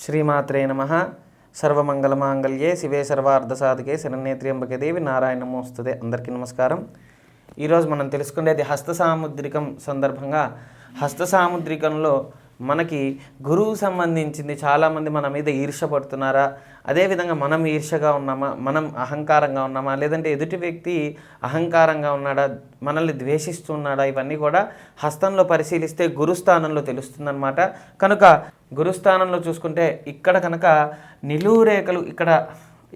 శ్రీమాత్రే నమ. సర్వమంగళమాంగళ్యే శివే సర్వార్ధసాధకే శరణ్యేత్రియంబకే దేవి నారాయణ నమోస్తుతే అందరికీ నమస్కారం. ఈరోజు మనం తెలుసుకునేది హస్త సాముద్రికం సందర్భంగా. హస్త సాముద్రికంలో మనకి గురువు సంబంధించింది చాలామంది మన మీద ఈర్ష పడుతున్నారా? అదేవిధంగా మనం ఈర్షగా ఉన్నామా? మనం అహంకారంగా ఉన్నామా? లేదంటే ఎదుటి వ్యక్తి అహంకారంగా ఉన్నాడా? మనల్ని ద్వేషిస్తున్నాడా ఇవన్నీ కూడా హస్తంలో పరిశీలిస్తే గురుస్థానంలో తెలుస్తుందన్నమాట. కనుక గురుస్థానంలో చూసుకుంటే ఇక్కడ కనుక నిలువు రేఖలు ఇక్కడ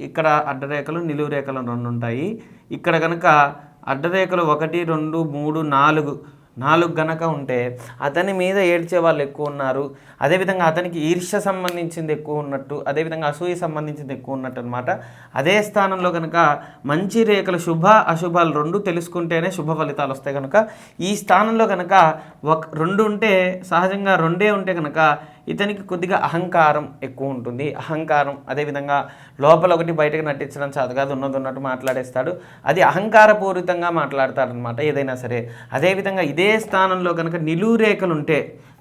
ఇక్కడ అడ్డరేఖలు నిలువు రేఖలు రెండు ఉంటాయి. ఇక్కడ కనుక అడ్డరేఖలు ఒకటి రెండు మూడు నాలుగు నాలుగు గనక ఉంటే అతని మీద ఏడ్చే వాళ్ళు ఎక్కువ ఉన్నారు. అదేవిధంగా అతనికి ఈర్ష్య సంబంధించింది ఎక్కువ ఉన్నట్టు అదేవిధంగా అసూయ సంబంధించింది ఎక్కువ ఉన్నట్టు అనమాట అదే స్థానంలో కనుక మంచి రేఖలు శుభ అశుభాలు రెండు తెలుసుకుంటేనే శుభ ఫలితాలు వస్తాయి కనుక. ఈ స్థానంలో కనుక ఒక రెండు ఉంటే సహజంగా రెండే ఉంటే కనుక ఇతనికి కొద్దిగా అహంకారం ఎక్కువ ఉంటుంది. అహంకారం అదేవిధంగా లోపల ఒకటి బయటకు నటించడం చదగాదు ఉన్నది ఉన్నట్టు మాట్లాడేస్తాడు. అది అహంకారపూరితంగా మాట్లాడతాడనమాట ఏదైనా సరే. అదేవిధంగా ఇదే స్థానంలో కనుక నిలువు రేఖలు ఉంటే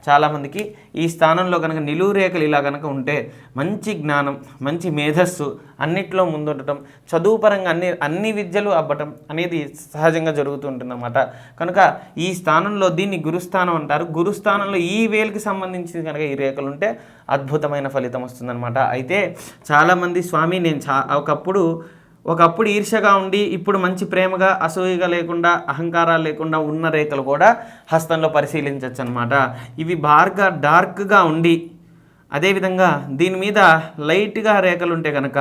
చాలామందికి ఈ స్థానంలో కనుక నిలువు రేఖలు ఇలా కనుక ఉంటే మంచి జ్ఞానం మంచి మేధస్సు అన్నిట్లో ముందుండటం చదువు పరంగా అన్ని అన్ని విద్యలు అవ్వటం అనేది సహజంగా జరుగుతుంటుందన్నమాట కనుక ఈ స్థానంలో దీన్ని గురుస్థానం అంటారు. గురుస్థానంలో ఈ వేలుకి సంబంధించి కనుక ఈ రేఖలు ఉంటే అద్భుతమైన ఫలితం వస్తుందన్నమాట. అయితే చాలామంది స్వామి నేను చా ఒకప్పుడు ఒకప్పుడు ఈర్ష్యగా ఉండి ఇప్పుడు మంచి ప్రేమగా అసూయగా లేకుండా అహంకారాలు లేకుండా ఉన్న రేఖలు కూడా హస్తంలో పరిశీలించవచ్చు అనమాట ఇవి బార్గా డార్క్గా ఉండి అదేవిధంగా దీని మీద లైట్గా రేఖలు ఉంటే కనుక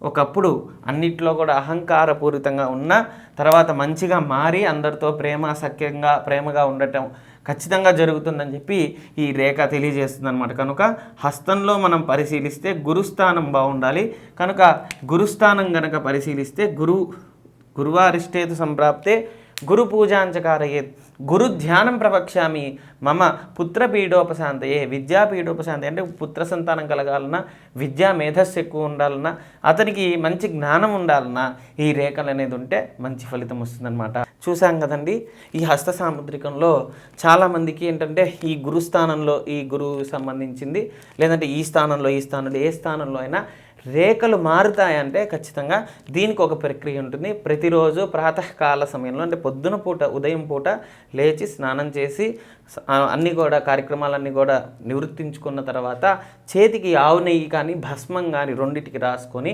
ఒకప్పుడు అన్నిట్లో కూడా అహంకారపూరితంగా ఉన్న తర్వాత మంచిగా మారి అందరితో ప్రేమ సఖ్యంగా ప్రేమగా ఉండటం ఖచ్చితంగా జరుగుతుందని చెప్పి ఈ రేఖ తెలియజేస్తుంది అనమాట కనుక హస్తంలో మనం పరిశీలిస్తే గురుస్థానం బాగుండాలి. కనుక గురుస్థానం గనక పరిశీలిస్తే గురు గురువారిష్టేతు సంప్రాప్తే గురు పూజాంచకారయే గురు ధ్యానం ప్రవక్ష్యామి మమ పుత్రపీఠోపశాంతయే విద్యాపీఠోపశాంతి అంటే పుత్ర సంతానం కలగాలన్నా విద్యా మేధస్సు ఎక్కువ ఉండాలన్నా అతనికి మంచి జ్ఞానం ఉండాలన్నా ఈ రేఖలు అనేది ఉంటే మంచి ఫలితం వస్తుందన్నమాట. చూసాం కదండి ఈ హస్త సాముద్రికంలో చాలామందికి ఏంటంటే ఈ గురుస్థానంలో ఈ గురువు సంబంధించింది లేదంటే ఈ స్థానంలో ఈ స్థానంలో ఏ స్థానంలో అయినా రేఖలు మారుతాయంటే ఖచ్చితంగా దీనికి ఒక ప్రక్రియ ఉంటుంది. ప్రతిరోజు ప్రాతకాల సమయంలో అంటే పొద్దున పూట ఉదయం పూట లేచి స్నానం చేసి అన్నీ కూడా కార్యక్రమాలన్నీ కూడా నివృత్తించుకున్న తర్వాత చేతికి ఆవు నెయ్యి కానీ భస్మం కానీ రెండింటికి రాసుకొని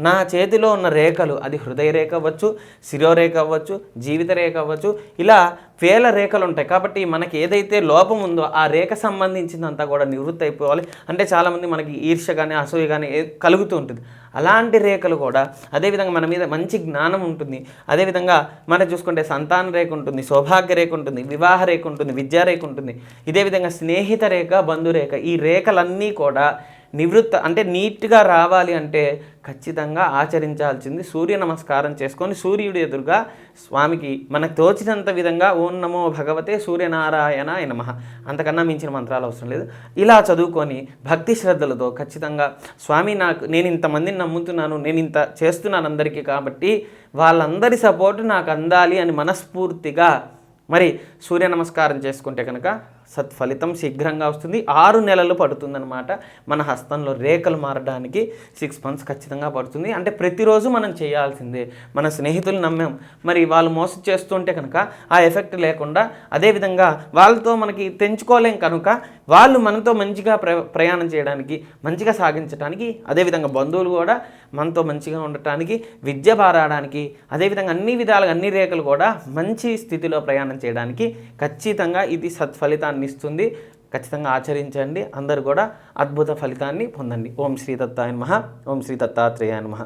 నా చేతిలో ఉన్న రేఖలు అది హృదయ రేఖ అవ్వచ్చు శిరోరేఖ అవ్వచ్చు జీవిత రేఖ అవ్వచ్చు ఇలా వేల రేఖలు ఉంటాయి. కాబట్టి మనకి ఏదైతే లోపం ఉందో ఆ రేఖ సంబంధించిందంతా కూడా నివృత్తి అయిపోవాలి. అంటే చాలామంది మనకి ఈర్ష కానీ అసూయ కానీ కలుగుతూ ఉంటుంది. అలాంటి రేఖలు కూడా అదేవిధంగా మన మీద మంచి జ్ఞానం ఉంటుంది. అదేవిధంగా మనం చూసుకుంటే సంతాన రేఖ ఉంటుంది సౌభాగ్య రేఖ ఉంటుంది వివాహ రేఖ ఉంటుంది విద్యా రేఖ ఉంటుంది. ఇదే విధంగా స్నేహిత రేఖ బంధురేఖ ఈ రేఖలన్నీ కూడా నివృత్త అంటే నీట్గా రావాలి అంటే ఖచ్చితంగా ఆచరించాల్సింది సూర్య నమస్కారం చేసుకొని సూర్యుడు ఎదురుగా స్వామికి మనకు తోచినంత విధంగా ఓం నమో భగవతే సూర్యనారాయణ నమ. అంతకన్నా మించిన మంత్రాలు అవసరం లేదు. ఇలా చదువుకొని భక్తి శ్రద్ధలతో ఖచ్చితంగా స్వామి నాకు నేను ఇంతమందిని నమ్ముతున్నాను నేను ఇంత చేస్తున్నాను అందరికీ కాబట్టి వాళ్ళందరి సపోర్టు నాకు అందాలి అని మనస్ఫూర్తిగా మరి సూర్య నమస్కారం చేసుకుంటే కనుక సత్ఫలితం శీఘ్రంగా వస్తుంది. ఆరు నెలలు పడుతుందన్నమాట. మన హస్తంలో రేఖలు మారడానికి సిక్స్ మంత్స్ ఖచ్చితంగా పడుతుంది. అంటే ప్రతిరోజు మనం చేయాల్సిందే. మన స్నేహితులు నమ్మాం. మరి వాళ్ళు మోసం చేస్తుంటే కనుక ఆ ఎఫెక్ట్ లేకుండా అదేవిధంగా వాళ్ళతో మనకి తెంచుకోలేం కనుక వాళ్ళు మనతో మంచిగా ప్ర ప్రయాణం చేయడానికి మంచిగా సాగించడానికి అదేవిధంగా బంధువులు కూడా మనతో మంచిగా ఉండటానికి విద్య బారాడానికి అదేవిధంగా అన్ని విధాలుగా అన్ని రేఖలు కూడా మంచి స్థితిలో ప్రయాణం చేయడానికి ఖచ్చితంగా ఇది సత్ఫలితాన్ని ఇస్తుంది ఖచ్చితంగా ఆచరించండి. అందరు కూడా అద్భుత ఫలితాన్ని పొందండి. ఓం శ్రీ దత్తాయ ఓం శ్రీ దత్తాత్రేయాన్మహ